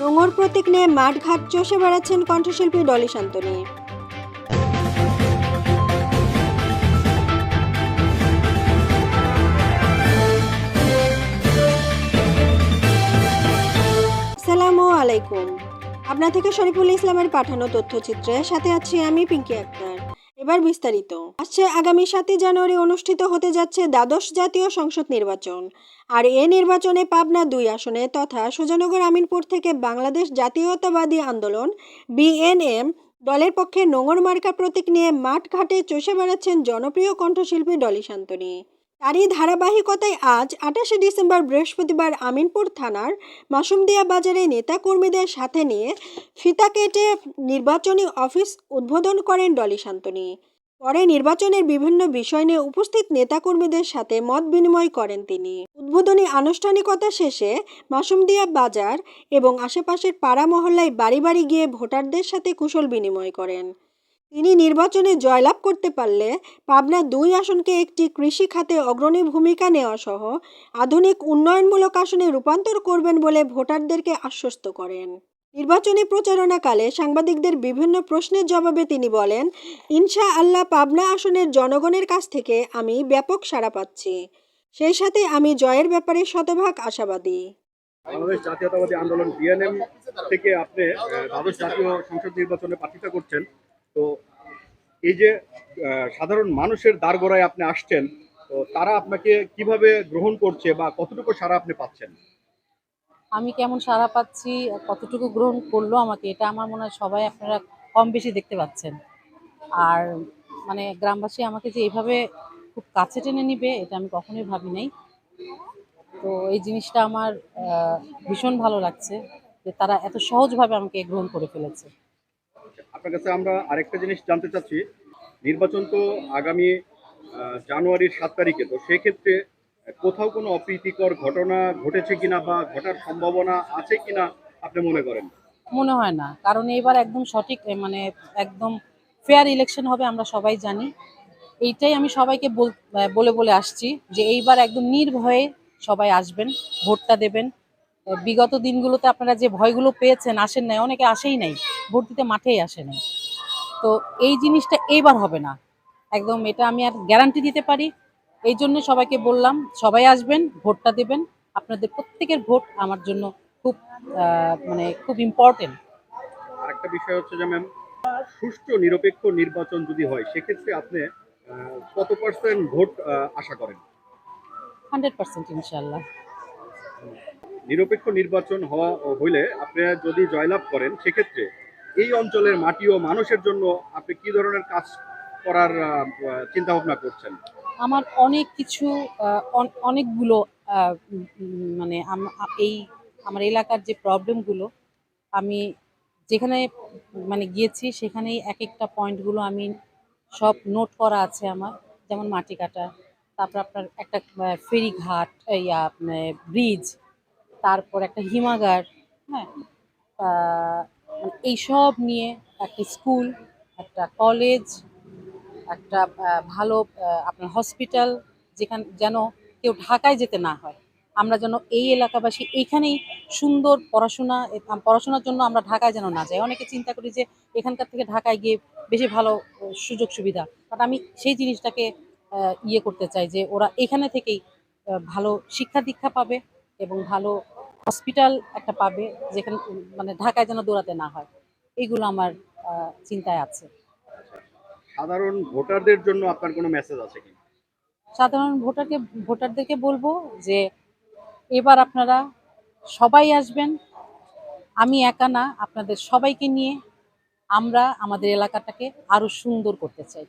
নোংর প্রতীক নিয়ে মাঠঘাট চষে বেড়াচ্ছেন কণ্ঠশিল্পী ডলি শান্তনী। আসসালামু আলাইকুম। আপনার থেকে শরীফুল ইসলামের পাঠানো তথ্যচিত্রে সাথে আছি আমি পিঙ্কি আক্তার। এবার বিস্তারিত। আসছে আগামী সাতই জানুয়ারি অনুষ্ঠিত হতে যাচ্ছে দ্বাদশ জাতীয় সংসদ নির্বাচন। আর এ নির্বাচনে পাবনা দুই আসনে তথা সুজানগর আমিনপুর থেকে বাংলাদেশ জাতীয়তাবাদী আন্দোলন, বিএনএম দলের পক্ষে নোঙর মার্কা প্রতীক নিয়ে মাঠ ঘাটে চষে বেড়াচ্ছেন জনপ্রিয় কণ্ঠশিল্পী ডলি শান্তনী। তারই ধারাবাহিকতায় আজ আঠাশে ডিসেম্বর বৃহস্পতিবার আমিনপুর থানার মাসুমদিয়া বাজারে নেতাকর্মীদের সাথে নিয়ে ফিতা কেটে নির্বাচনী অফিস উদ্বোধন করেন ডলি শান্তনী। পরে নির্বাচনের বিভিন্ন বিষয় নিয়ে উপস্থিত নেতাকর্মীদের সাথে মত বিনিময় করেন তিনি। উদ্বোধনী আনুষ্ঠানিকতা শেষে মাসুমদিয়া বাজার এবং আশেপাশের পাড়া মহল্লায় বাড়ি বাড়ি গিয়ে ভোটারদের সাথে কুশল বিনিময় করেন। তিনি নির্বাচনে জয়লাভ করতে পারলে পাবনা দুই আসনকে একটি কৃষি খাতে অগ্রণী ভূমিকা নেওয়া সহ আধুনিক উন্নয়নমূলক আসনে রূপান্তর করবেন বলে ভোটারদেরকে আশ্বস্ত করেন। নির্বাচনী প্রচারণাকালে সাংবাদিকদের বিভিন্ন প্রশ্নের জবাবে তিনি বলেন ইনশা আল্লাহ পাবনা আসনের জনগণের কাছ থেকে আমি ব্যাপক সাড়া পাচ্ছি। সেই সাথে আমি জয়ের ব্যাপারে শতভাগ আশাবাদী। বাংলাদেশ জাতীয়তাবাদী আন্দোলন বিএনএম থেকে আপনি দ্বাদশ জাতীয় সংসদ নির্বাচনে প্রার্থিতা করছেন। তো এই যে সাধারণ মানুষের দ্বারগোড়ায় আপনি আসছেন, তো তারা আপনাকে কীভাবে গ্রহণ করছে বা কতটুকু সারা আপনি পাচ্ছেন? আমি কেমন সাড়া পাচ্ছি, কতটুকু গ্রহণ করল আমাকে, এটা আমার মনে হয় সবাই আপনারা কম বেশি দেখতে পাচ্ছেন। আর মানে গ্রামবাসী আমাকে যে এইভাবে খুব কাছে টেনে নিবে, এটা আমি কখনোই ভাবি নাই। তো এই জিনিসটা আমার ভীষণ ভালো লাগছে যে তারা এত সহজভাবে আমাকে গ্রহণ করে ফেলেছে। আপনার কাছে আমরা আরেকটা জিনিস জানতে চাচ্ছি। নির্বাচন তো আগামী জানুয়ারির সাত তারিখে, তো সেক্ষেত্রে কোথাও কোনো অপ্রীতিকর ঘটনা ঘটেছে কিনা বা ঘটার সম্ভাবনা আছে কিনা আপনি মনে করেন? মনে হয় না। কারণ এবার একদম সঠিক মানে একদম ফেয়ার ইলেকশন হবে আমরা সবাই জানি। এইটাই আমি সবাইকে বলে বলে আসছি যে এইবার একদম নির্ভয়ে সবাই আসবেন, ভোটটা দেবেন। বিগত দিনগুলোতে আপনারা যে ভয়গুলো পেয়েছেন, আসেন নাই, অনেকে আসেই নাই। ভোট দিতে মাঠেই আসেনি। তো এই জিনিসটা এইবার হবে না। একদম এটা আমি আর গ্যারান্টি দিতে পারি। এই জন্য সবাইকে বললাম সবাই আসবেন ভোটটা দেবেন। আপনাদের প্রত্যেকের ভোট আমার জন্য খুব মানে খুব ইম্পর্টেন্ট আরেকটা বিষয় হচ্ছে যে ম্যাম সুষ্ঠু নিরপেক্ষ নির্বাচন যদি হয় সেক্ষেত্রে আপনি কত পার্সেন্ট ভোট আশা করেন? হান্ড্রেড পার্সেন্ট ইনশাল্লাহ নিরপেক্ষ নির্বাচন হওয়া হইলে আপনি যদি জয়লাভ করেন সেক্ষেত্রে এই অঞ্চলের মাটি ও মানুষের জন্য আপনি কি ধরনের কাজ করার চিন্তা ভাবনা করছেন? আমার অনেক কিছু অনেকগুলো মানে এই আমার এলাকার যে প্রবলেমগুলো, আমি যেখানে মানে গিয়েছি সেখানেই এক একটা পয়েন্টগুলো আমি সব নোট করা আছে আমার। যেমন মাটি কাটা, তারপর আপনার একটা ফেরি ঘাট ইয়া ব্রিজ, তারপর একটা হিমাগার হ্যাঁ মানে এইসব নিয়ে একটা স্কুল, একটা কলেজ, একটা ভালো আপনার হসপিটাল যেখানে, যেন কেউ ঢাকায় যেতে না হয়। আমরা যেন এই এলাকাবাসী এইখানেই সুন্দর পড়াশোনা পড়াশোনার জন্য আমরা ঢাকায় যেন না যাই। অনেকে চিন্তা করি যে এখানকার থেকে ঢাকায় গিয়ে বেশি ভালো সুযোগ সুবিধা। বাট আমি সেই জিনিসটাকে ইয়ে করতে চাই যে ওরা এখানে থেকেই ভালো শিক্ষা দীক্ষা পাবে এবং ভালো হসপিটাল একটা পাবে যেখানে মানে ঢাকায় যেন দৌড়াতে না হয়। এইগুলো আমার চিন্তায় আছে। সাধারণ ভোটারদের জন্য আপনার কোনো মেসেজ আছে কি? সাধারণ ভোটারকে ভোটারদেরকে বলব যে এবার আপনারা সবাই আসবেন। আমি একা না আপনাদের সবাইকে নিয়ে আমরা আমাদের এলাকাটাকে আরও সুন্দর করতে চাই।